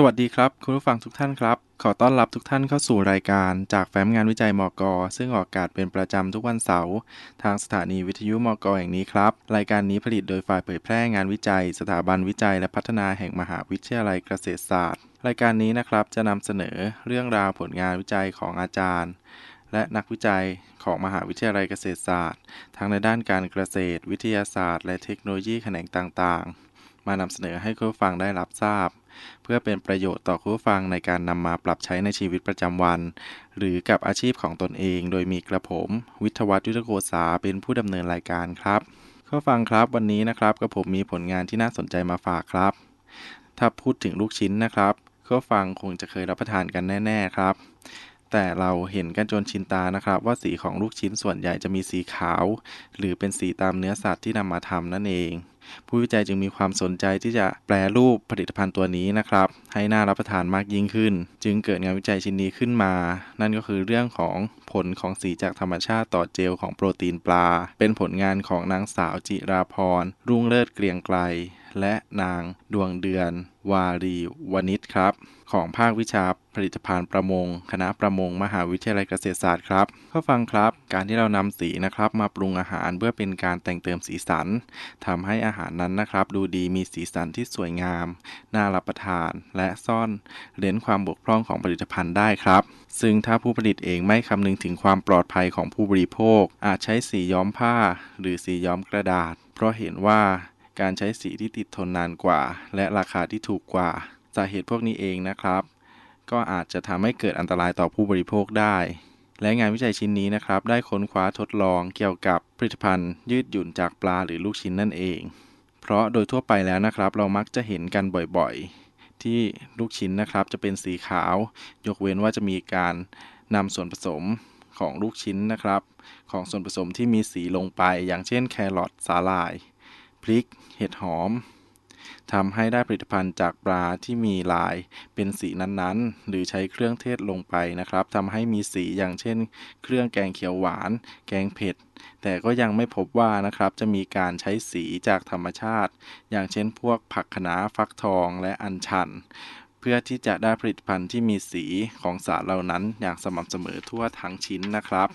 สวัสดีครับคุณผู้ฟังทุกท่านครับ ขอต้อนรับทุกท่านเข้าสู่รายการจากแฟ้มงานวิจัยมก ซึ่งออกอากาศเป็นประจำทุกวันเสาร์ทางสถานีวิทยุมกแห่งนี้ครับ รายการนี้ผลิตโดยฝ่ายเผยแพร่งานวิจัย สถาบันวิจัยและพัฒนาแห่งมหาวิทยาลัยเกษตรศาสตร์ รายการนี้นะครับจะนำเสนอเรื่องราวผลงานวิจัยของอาจารย์ และนักวิจัยของมหาวิทยาลัยเกษตรศาสตร์ ทั้งในด้านการเกษตร วิทยาศาสตร์ และเทคโนโลยีแขนงต่างๆ มานำเสนอให้คุณผู้ฟังได้รับทราบ เพื่อเป็นประโยชน์ต่อคุณผู้ฟังในการนำมาปรับใช้ในชีวิตประจำวัน หรือกับอาชีพของตนเอง โดยมีกระผม วิทวัฒน์ยุทธโกษาเป็นผู้ดำเนินรายการครับคุณผู้ฟังครับวันนี้นะครับกระผมมีผลงานที่น่าสนใจมาฝากครับ ถ้าพูดถึงลูกชิ้นนะครับคุณผู้ฟังคงจะเคยรับประทานกันแน่ ๆครับ แต่เราเห็นกันจนชินตานะครับ ว่าสีของลูกชิ้นส่วนใหญ่จะมีสีขาว หรือเป็นสีตามเนื้อสัตว์ที่นำมาทำนั่นเอง ผู้วิจัยจึงมีความสนใจที่จะแปลรูปผลิตภัณฑ์ตัวนี้นะครับให้น่ารับประทานมากยิ่งขึ้น จึงเกิดงานวิจัยชิ้นนี้ขึ้นมา นั่นก็คือเรื่องของผลของสีจากธรรมชาติต่อเจลของโปรตีนปลา เป็นผลงานของนางสาวจิราพรรุ่งเลิศเกรียงไกล และนางดวงเดือน วารีวณิชครับ ของภาควิชาผลิตภัณฑ์ประมง คณะประมง มหาวิทยาลัยเกษตรศาสตร์ครับข้อฟังครับ การที่เรานำสีนะครับมาปรุงอาหารเพื่อเป็นการแต่งเติมสีสันทำให้อาหารนั้นนะครับ ดูดีมีสีสันที่สวยงาม น่ารับประทานและซ่อนเร้นความบกพร่องของผลิตภัณฑ์ได้ครับ ซึ่งถ้าผู้ผลิตเองไม่คำนึงถึงความปลอดภัยของผู้บริโภค อาจใช้สีย้อมผ้า หรือสีย้อมกระดาษ เพราะเห็นว่า การใช้สีที่ติดทนนานกว่า และราคาที่ถูกกว่าสาเหตุพวกนี้เองนะครับ ก็อาจจะทำให้เกิดอันตรายต่อผู้บริโภคได้ และงานวิจัยชิ้นนี้นะครับ ได้ค้นคว้าทดลองเกี่ยวกับผลิตภัณฑ์ยืดหยุ่นจากปลาหรือลูกชิ้นนั่นเอง เพราะโดยทั่วไปแล้วนะครับ เรามักจะเห็นกันบ่อยๆ ที่ลูกชิ้นนะครับจะเป็นสีขาว ยกเว้นว่าจะมีการนำส่วนผสมของลูกชิ้นนะครับ ของส่วนผสมที่มีสีลงไป อย่างเช่นแครอทสาหร่าย พริก เห็ดหอมทำให้ได้ผลิตภัณฑ์จากปลาที่มีลายเป็นสีนั้นๆ หรือใช้เครื่องเทศลงไปนะครับทำให้มีสีอย่างเช่น เครื่องแกงเขียวหวาน แกงเผ็ด แต่ก็ยังไม่พบว่านะครับจะมีการใช้สีจากธรรมชาติ อย่างเช่นพวกผักคะน้าฟักทองและอัญชัน เพื่อที่จะได้ผลิตภัณฑ์ที่มีสีของสารเหล่านั้นอย่างสม่ำเสมอทั่วทั้งชิ้นนะครับ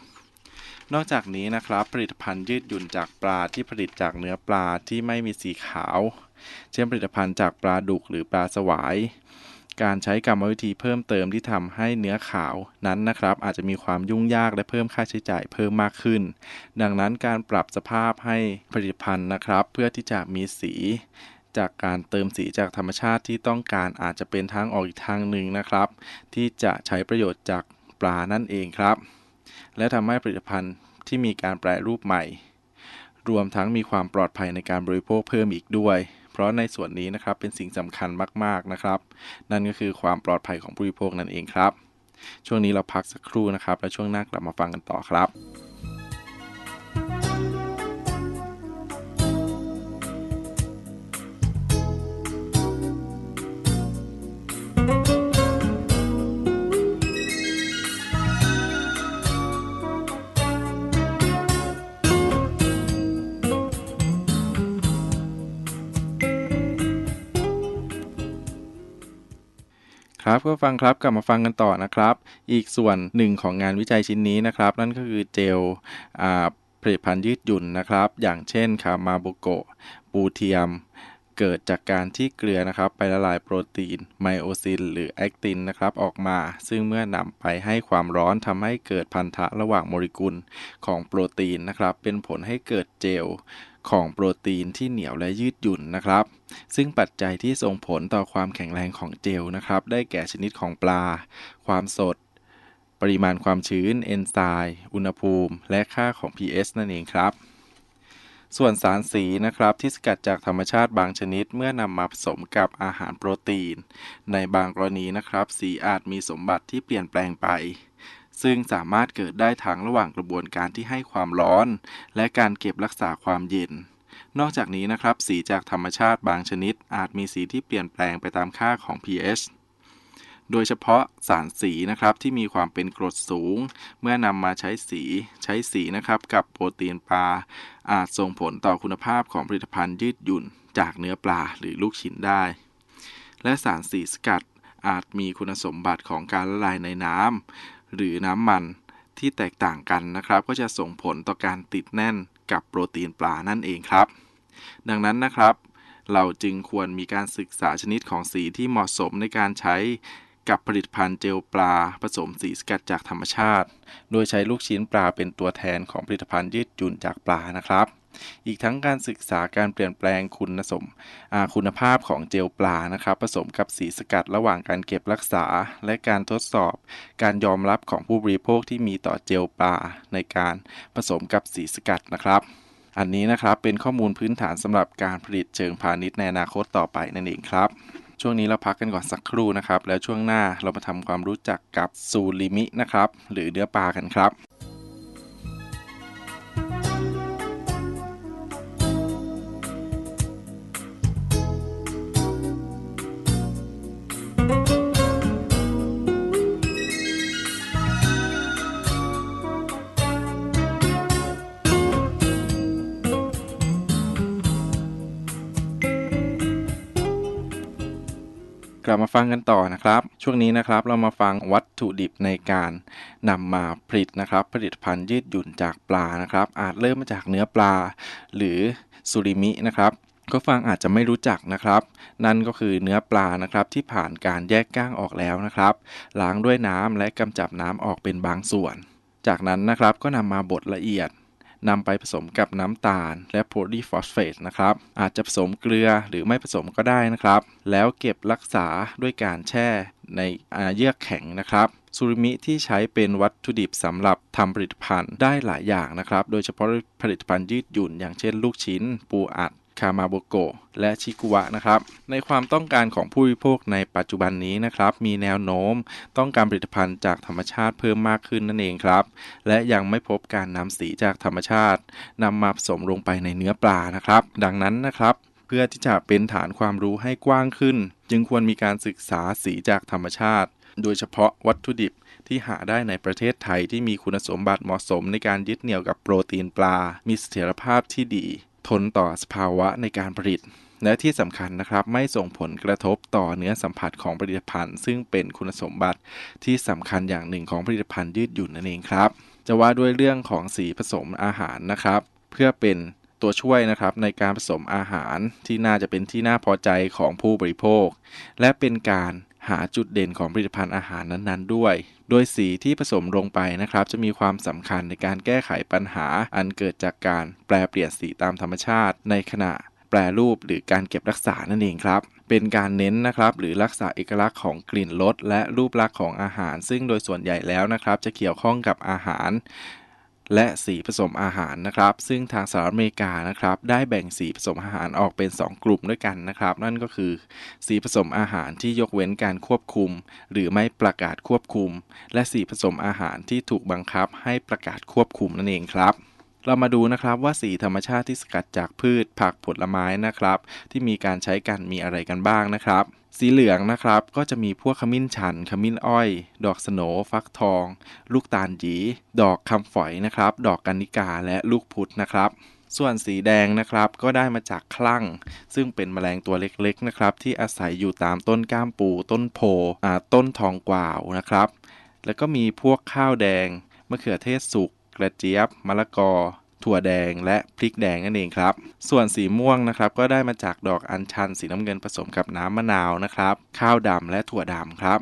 นอกจากนี้นะครับผลิตภัณฑ์ยืดหยุ่นจากปลาที่ผลิตจากเนื้อปลาที่ไม่มีสีขาว เช่นผลิตภัณฑ์จากปลาดุกหรือปลาสวาย การใช้กรรมวิธีเพิ่มเติมที่ทำให้เนื้อขาวนั้นนะครับ อาจจะมีความยุ่งยากและเพิ่มค่าใช้จ่ายเพิ่มมากขึ้น ดังนั้นการปรับสภาพให้ผลิตภัณฑ์นะครับ เพื่อที่จะมีสีจากการเติมสีจากธรรมชาติที่ต้องการอาจจะเป็นทางออกอีกทางหนึ่งนะครับ ที่จะใช้ประโยชน์จากปลานั่นเองครับ และทำให้ผลิตภัณฑ์ที่มีการแปรรูปใหม่ รวมทั้งมีความปลอดภัยในการบริโภคเพิ่มอีกด้วย เพราะในส่วนนี้นะครับเป็นสิ่งสำคัญมากๆนะครับ นั่นก็คือความปลอดภัยของผู้บริโภคนั่นเองครับ ช่วงนี้เราพักสักครู่นะครับ แล้วช่วงหน้ากลับมาฟังกันต่อครับ ครับก็ฟังครับกลับมาฟังกันต่อนะครับ อีกส่วนหนึ่งของงานวิจัยชิ้นนี้นะครับ นั่นก็คือเจลผลิตภัณฑ์ยืดหยุ่นนะครับ อย่างเช่นคามาโบโกปูเทียม เกิดจากการที่เกลือนะครับ ไปละลายโปรตีนไมโอซิน หรือแอคตินนะครับออกมา ซึ่งเมื่อนำไปให้ความร้อนทำให้เกิดพันธะระหว่างโมเลกุลของโปรตีนนะครับ เป็นผลให้เกิดเจล ของโปรตีนที่เหนียวและยืดหยุ่นนะครับ ซึ่งปัจจัยที่ส่งผลต่อความแข็งแรงของเจลนะครับ ได้แก่ชนิดของปลา ความสด ปริมาณความชื้น เอนไซม์ อุณหภูมิ และค่าของ pH นั่นเองครับ ส่วนสารสีนะครับที่สกัดจากธรรมชาติบางชนิดเมื่อนำมาผสมกับอาหารโปรตีน ในบางกรณีนะครับ สีอาจมีสมบัติที่เปลี่ยนแปลงไป ซึ่งสามารถเกิดได้ทั้งระหว่างกระบวนการที่ให้ความร้อน และการเก็บรักษาความเย็น นอกจากนี้นะครับ สีจากธรรมชาติบางชนิด อาจมีสีที่เปลี่ยนแปลงไปตามค่าของ pH โดยเฉพาะสารสีนะครับที่มีความเป็นกรดสูง เมื่อนำมาใช้สีใช้สีนะครับกับโปรตีนปลา อาจส่งผลต่อคุณภาพของผลิตภัณฑ์ยืดหยุ่น จากเนื้อปลาหรือลูกชิ้นได้ และสารสีสกัดอาจมีคุณสมบัติของการละลายในน้ำ หรือน้ำมันที่แตกต่างกันนะครับ ก็จะส่งผลต่อการติดแน่นกับโปรตีนปลานั่นเองครับ ดังนั้นนะครับ เราจึงควรมีการศึกษาชนิดของสีที่เหมาะสมในการใช้กับผลิตภัณฑ์เจลปลาผสมสีสกัดจากธรรมชาติ โดยใช้ลูกชิ้นปลาเป็นตัวแทนของผลิตภัณฑ์ยืดหยุ่นจากปลานะครับ อีกทั้งการศึกษาการเปลี่ยนแปลงคุณสมคุณภาพของเจลปลานะครับ ผสมกับสีสกัดระหว่างการเก็บรักษา และการทดสอบ การยอมรับของผู้บริโภคที่มีต่อเจลปลาในการผสมกับสีสกัดนะครับ อันนี้นะครับเป็นข้อมูลพื้นฐานสำหรับการผลิตเชิงพาณิชย์ในอนาคตต่อไปนั่นเองครับช่วงนี้เราพักกันก่อนสักครู่นะครับ แล้วช่วงหน้าเรามาทำความรู้จักกับซูริมินะครับ หรือเนื้อปลากันครับ กลับมาฟังกันต่อนะครับ ช่วงนี้นะครับเรามาฟังวัตถุดิบในการนำมาผลิตนะครับ ผลิตภัณฑ์ยืดหยุ่นจากปลานะครับ อาจเริ่มมาจากเนื้อปลา หรือซูริมินะครับก็ฟังอาจจะไม่รู้จักนะครับ นั่นก็คือเนื้อปลานะครับที่ผ่านการแยกก้างออกแล้วนะครับล้างด้วยน้ำและกำจับน้ำออกเป็นบางส่วน จากนั้นนะครับก็นำมาบดละเอียด นำไปผสมกับน้ำตาล และโพลีฟอสเฟตนะครับ อาจจะผสมเกลือหรือไม่ผสมก็ได้นะครับ แล้วเก็บรักษาด้วยการแช่ในเยือกแข็งนะครับซูริมิที่ใช้เป็นวัตถุดิบสำหรับทำผลิตภัณฑ์ได้หลายอย่างนะครับ โดยเฉพาะผลิตภัณฑ์ยืดหยุ่นอย่างเช่นลูกชิ้น ปูอัด คามาโบโกและชิกุวะนะครับ ในความต้องการของผู้บริโภคในปัจจุบันนี้นะครับ มีแนวโน้มต้องการผลิตภัณฑ์จากธรรมชาติเพิ่มมากขึ้นนั่นเองครับ และยังไม่พบการนำสีจากธรรมชาตินำมาผสมลงไปในเนื้อปลานะครับ ดังนั้นนะครับเพื่อที่จะเป็นฐานความรู้ให้กว้างขึ้น จึงควรมีการศึกษาสีจากธรรมชาติ โดยเฉพาะวัตถุดิบที่หาได้ในประเทศไทยที่มีคุณสมบัติเหมาะสมในการยึดเหนี่ยวกับโปรตีนปลา มีเสถียรภาพที่ดี ทนต่อสภาวะในการผลิต และที่สำคัญนะครับไม่ส่งผลกระทบต่อเนื้อสัมผัสของผลิตภัณฑ์ ซึ่งเป็นคุณสมบัติที่สำคัญอย่างหนึ่งของผลิตภัณฑ์ยืดหยุ่นนั่นเองครับ จะว่าด้วยเรื่องของสีผสมอาหารนะครับ เพื่อเป็นตัวช่วยนะครับในการผสมอาหารที่น่าจะเป็นที่น่าพอใจของผู้บริโภค และเป็นการหาจุดเด่นของผลิตภัณฑ์อาหารนั้นๆ ด้วยโดยสีที่ผสมลงไปนะครับ จะมีความสำคัญในการแก้ไขปัญหา อันเกิดจากการแปลเปลี่ยนสีตามธรรมชาติ ในขณะแปรรูปหรือการเก็บรักษานั่นเองครับเป็นการเน้นนะครับหรือรักษาเอกลักษณ์ของกลิ่นรสและรูปลักษณ์ของอาหาร ซึ่งโดยส่วนใหญ่แล้วนะครับ จะเกี่ยวข้องกับอาหาร และสีผสมอาหารนะครับ ซึ่งทางสหรัฐอเมริกานะครับ ได้แบ่งสีผสมอาหารออกเป็น 2 กลุ่มด้วยกันนะครับ นั่นก็คือ สีผสมอาหารที่ยกเว้นการควบคุม หรือไม่ประกาศควบคุม และสีผสมอาหารที่ถูกบังคับให้ประกาศควบคุมนั่นเองครับ เรามาดูนะครับว่าสีธรรมชาติที่สกัดจากพืชผักผลไม้นะครับ ที่มีการใช้กันมีอะไรกันบ้างนะครับ สีเหลืองนะครับก็จะมีพวกขมิ้นชัน ขมิ้นอ้อย ดอกสโนฟักทอง ลูกตาลหยีดอกคำฝอยนะครับ ดอกกันนิกาและลูกพุธนะครับส่วนสีแดงนะครับก็ได้มาจากคลั่ง ซึ่งเป็นแมลงตัวเล็กๆนะครับที่อาศัยอยู่ตามต้นก้ามปู ต้นโพต้นทองกวาวนะครับ แล้วก็มีพวกข้าวแดงมะเขือเทศสุก กระเจี๊ยบ มะละกอ ถั่วแดง และพริกแดงนั่นเองครับ ส่วนสีม่วงนะครับก็ได้มาจากดอกอัญชันสีน้ำเงินผสมกับน้ำมะนาวนะครับ ข้าวดำและถั่วดำครับ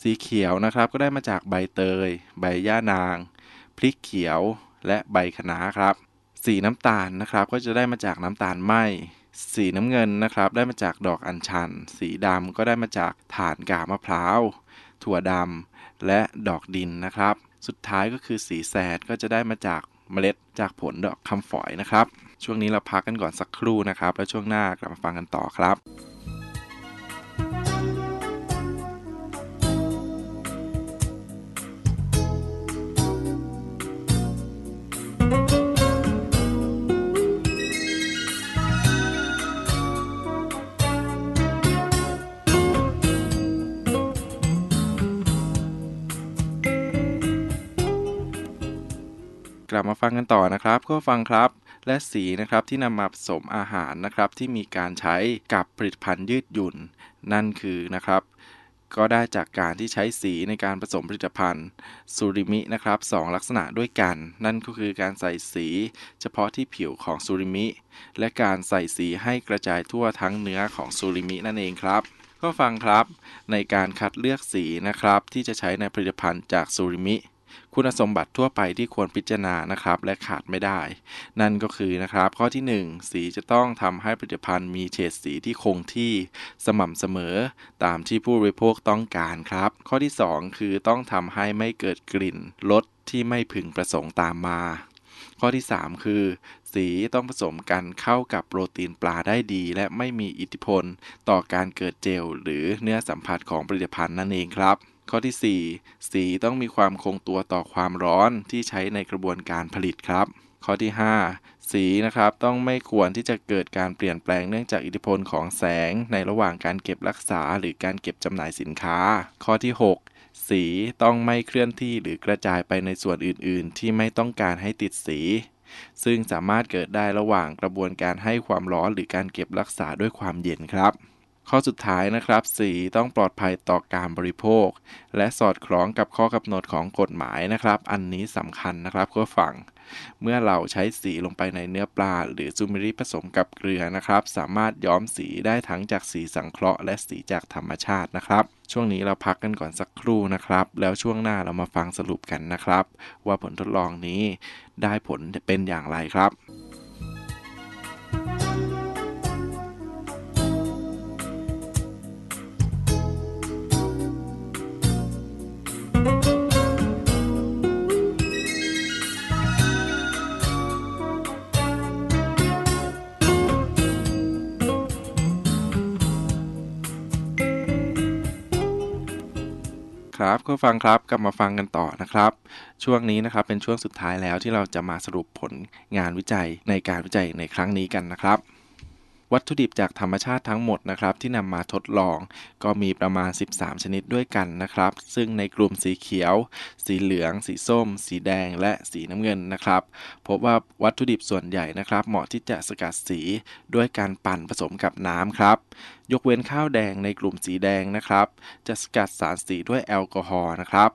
สีเขียวนะครับก็ได้มาจากใบเตย ใบย่านาง พริกเขียว และใบคะน้าครับ สีน้ำตาลนะครับก็จะได้มาจากน้ำตาลไหมสีน้ำเงินนะครับได้มาจากดอกอัญชัน สีดำก็ได้มาจากฐานกาบมะพร้าว ถั่วดำและดอกดินนะครับ สุดท้ายก็คือสีแสดก็จะได้มาจากเมล็ดจากผลดอกคำฝอยนะครับ ช่วงนี้เราพักกันก่อนสักครู่นะครับ แล้วช่วงหน้ากลับมาฟังกันต่อครับ กลับมาฟังกันต่อนะครับ ก็ฟังครับ และสีนะครับที่นำมาผสมอาหารนะครับ ที่มีการใช้กับผลิตภัณฑ์ยืดหยุ่น นั่นคือนะครับก็ได้จากการที่ใช้สีในการผสมผลิตภัณฑ์ซูริมินะครับสลักษณะด้วยกัน นั่นก็คือการใส่สีเฉพาะที่ผิวของซูริมิ และการใส่สีให้กระจายทั่วทั้งเนื้อของซูริมินั่นเองครับ ก็ฟังครับในการคัดเลือกสีนะครับที่จะใช้ในผลิตภัณฑ์จากซูริมิ คุณสมบัติทั่วไปที่ควรพิจารณานะครับ และขาดไม่ได้ นั่นก็คือนะครับ ข้อที่ 1 สีจะต้องทำให้ผลิตภัณฑ์มีเฉดสีที่คงที่สม่ำเสมอ ตามที่ผู้บริโภคต้องการครับ ข้อที่ 2 คือต้องทำให้ไม่เกิดกลิ่นรสที่ไม่พึงประสงค์ตามมา ข้อที่ 3 คือ สีต้องผสมกันเข้ากับโปรตีนปลาได้ดี และไม่มีอิทธิพล ต่อการเกิดเจลหรือเนื้อสัมผัสของผลิตภัณฑ์นั่นเองครับ ข้อที่ 4 สีต้องมีความคงตัวต่อความร้อนที่ใช้ในกระบวนการผลิตครับ ข้อที่ 5 สีนะครับต้องไม่ควรที่จะเกิดการเปลี่ยนแปลงเนื่องจากอิทธิพลของแสงในระหว่างการเก็บรักษาหรือการเก็บจำหน่ายสินค้า ข้อที่ 6 สีต้องไม่เคลื่อนที่หรือกระจายไปในส่วนอื่น ๆ ที่ไม่ต้องการให้ติดสีซึ่งสามารถเกิดได้ระหว่างกระบวนการให้ความร้อนหรือการเก็บรักษาด้วยความเย็นครับ ข้อสุดท้ายนะครับสีต้องปลอดภัยต่อการบริโภค และสอดคล้องกับข้อกำหนดของกฎหมายนะครับ อันนี้สำคัญนะครับเพื่อฟังเมื่อเราใช้สีลงไปในเนื้อปลา หรือซูมิริผสมกับเกลือนะครับ สามารถย้อมสีได้ทั้งจากสีสังเคราะห์และสีจากธรรมชาตินะครับ ช่วงนี้เราพักกันก่อนสักครู่นะครับ แล้วช่วงหน้าเรามาฟังสรุปกันนะครับ ว่าผลทดลองนี้ได้ผลเป็นอย่างไรครับ ครับก็ฟังครับกลับมาฟังกันต่อนะครับ ช่วงนี้นะครับเป็นช่วงสุดท้ายแล้วที่เราจะมาสรุปผลงานวิจัยในการวิจัยในครั้งนี้กันนะครับ วัตถุดิบจากธรรมชาติทั้งหมดนะครับที่นำมาทดลอง ก็มีประมาณ 13 ชนิดด้วยกันนะครับ ซึ่งในกลุ่มสีเขียว สีเหลือง สีส้ม สีแดง และสีน้ำเงินนะครับพบว่าวัตถุดิบส่วนใหญ่นะครับ เหมาะที่จะสกัดสีด้วยการปั่นผสมกับน้ำครับ ยกเว้นข้าวแดงในกลุ่มสีแดงนะครับ จะสกัดสารสีด้วยแอลกอฮอล์นะครับ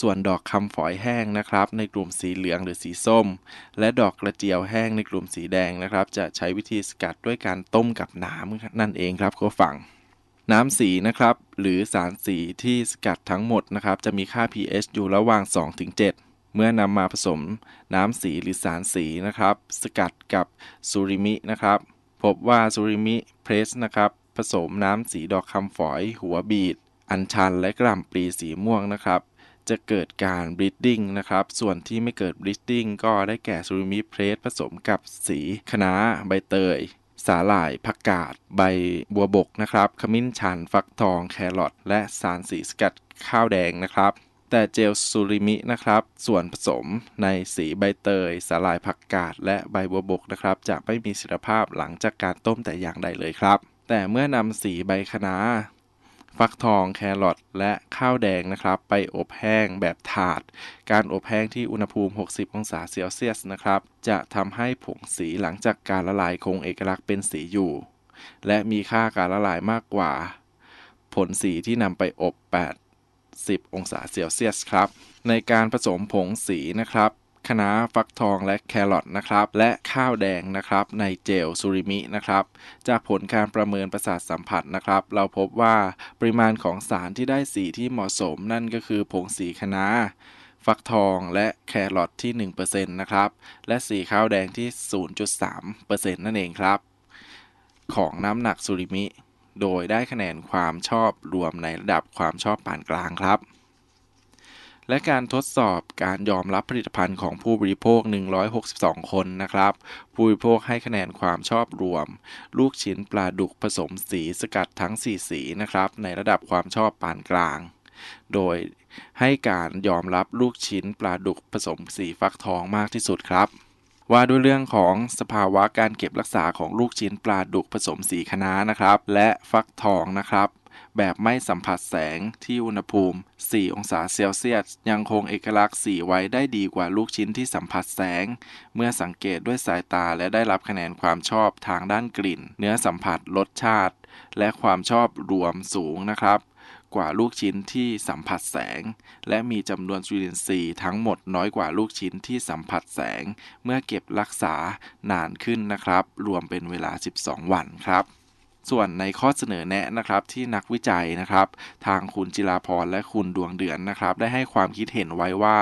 ส่วนดอกคำฝอยแห้งนะครับ ในกลุ่มสีเหลืองหรือสีส้ม และดอกกระเจียวแห้งในกลุ่มสีแดงนะครับ จะใช้วิธีสกัดด้วยการต้้มกับน้ำนั่นเองครับคุณฟัง น้ำสีนะครับ หรือสารสีที่สกัดทั้งหมดนะครับ จะมีค่า pH อยู่ระหว่าง 2-7เมื่อนำมาผสมน้ำสีหรือสารสีนะครับ สกัดกับซูริมินะครับ พบว่าซูริมิเพรสนะครับ ผสมน้ำสีดอกคำฝอย หัวบีด อัญชันและกล่ำปลีสีม่วงนะครับ จะเกิดการบลิดดิ้งนะครับ ส่วนที่ไม่เกิดบลิดดิ้งก็ได้แก่ซูริมิเพรสผสมกับสีคะน้าใบเตย สาหร่ายผักกาด ใบบัวบกนะครับขมิ้นชันฟักทองแครอทและสารสีสกัดข้าวแดงนะครับ แต่เจลซูริมินะครับ ส่วนผสมในสีใบเตย สาหร่ายผักกาด และใบบัวบกนะครับ จะไม่มีสิทธิภาพหลังจากการต้มแต่อย่างใดเลยครับ แต่เมื่อนำสีใบคะน้า ฟักทองแครอทและข้าวแดงนะครับ ไปอบแห้งแบบถาด การอบแห้งที่อุณหภูมิ 60 องศาเซลเซียสนะครับ จะทำให้ผงสีหลังจากการละลายคงเอกลักษณ์เป็นสีอยู่ และมีค่าการละลายมากกว่า ผลสีที่นำไปอบ80องศาเซลเซียสครับ ในการผสมผงสีนะครับ คะน้าฟักทองและแครอทนะครับ และข้าวแดงนะครับ ในเจลซูริมินะครับ จากผลการประเมินประสาทสัมผัสนะครับ เราพบว่าปริมาณของสารที่ได้สีที่เหมาะสมนั่นก็คือผงสีคะน้าฟักทองและแครอทที่ 1%นะครับ และสีข้าวแดงที่ 0.3%นั่นเองครับ ของน้ำหนักซูริมิ โดยได้คะแนนความชอบรวมในระดับความชอบปานกลางครับ และการทดสอบการยอมรับผลิตภัณฑ์ของผู้บริโภค 162 คนนะครับ ผู้บริโภคให้คะแนนความชอบรวม ลูกชิ้นปลาดุกผสมสีสกัดทั้ง 4 สีนะครับ ในระดับความชอบปานกลาง โดยให้การยอมรับลูกชิ้นปลาดุกผสมสีฟักทองมากที่สุดครับว่าด้วยเรื่องของสภาวะการเก็บรักษาของลูกชิ้นปลาดุกผสมสีคะน้านะครับ และฟักทองนะครับ แบบไม่สัมผัสแสงที่อุณหภูมิ 4 องศาเซลเซียส ยังคงเอกลักษณ์สีไว้ได้ดีกว่าลูกชิ้นที่สัมผัสแสง เมื่อสังเกตด้วยสายตาและได้รับคะแนนความชอบทางด้านกลิ่น เนื้อสัมผัสรสชาติ และความชอบรวมสูงนะครับกว่าลูกชิ้นที่สัมผัสแสง และมีจำนวนจุลินทรีย์ทั้งหมดน้อยกว่าลูกชิ้นที่สัมผัสแสง เมื่อเก็บรักษานานขึ้นนะครับ รวมเป็นเวลา 12 วันครับ ส่วนในข้อเสนอแนะนะครับที่นักวิจัยนะครับ ทางคุณจิราพรและคุณดวงเดือนนะครับ ได้ให้ความคิดเห็นไว้ว่า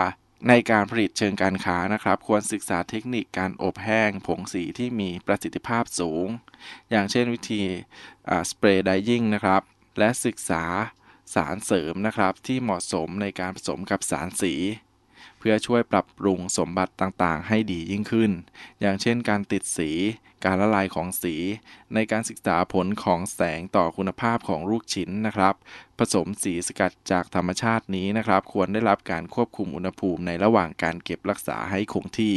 ในการผลิตเชิงการค้านะครับ ควรศึกษาเทคนิคการอบแห้งผงสีที่มีประสิทธิภาพสูง อย่างเช่นวิธีสเปรย์ไดยิ่งนะครับ และศึกษาสารเสริมนะครับที่เหมาะสมในการผสมกับสารสี พื่อช่วยปรับปรุงสมบัติต่างๆ ให้ดียิ่งขึ้น อย่างเช่นการติดสี การละลายของสี ในการศึกษาผลของแสงต่อคุณภาพของลูกชิ้นนะครับ ผสมสีสกัดจากธรรมชาตินี้นะครับ ควรได้รับการควบคุมอุณหภูมิในระหว่างการเก็บรักษาให้คงที่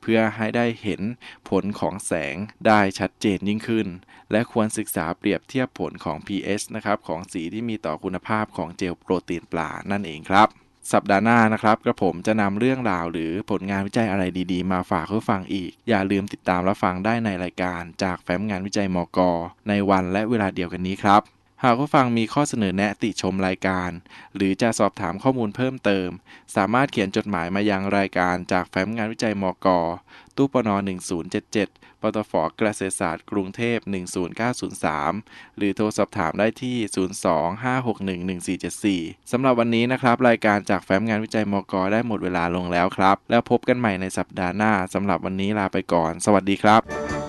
เพื่อให้ได้เห็นผลของแสงได้ชัดเจนยิ่งขึ้น และควรศึกษาเปรียบเทียบผลของ pH นะครับของสีที่มีต่อคุณภาพของเจลโปรตีนปลานั่นเองครับ สัปดาห์หน้านะครับกระผมจะนำเรื่องราวหรือผลงานวิจัยอะไรดีๆ มาฝากผู้ฟังอีก อย่าลืมติดตามรับฟังได้ในรายการจากแฟ้มงานวิจัยมก ในวันและเวลาเดียวกันนี้ครับ หากผู้ฟังมีข้อเสนอแนะติชมรายการ หรือจะสอบถามข้อมูลเพิ่มเติม สามารถเขียนจดหมายมายังรายการจากแฟ้มงานวิจัยมก ตู้ปน 1077 ปตฟเกษตรศาสตร์กรุงเทพ 10903 หรือโทรสอบถามได้ที่ 025611474 สำหรับวันนี้นะครับ รายการจากแฟ้มงานวิจัยมก ได้หมดเวลาลงแล้วครับ แล้วพบกันใหม่ในสัปดาห์หน้าสำหรับวันนี้ลาไปก่อน สวัสดีครับ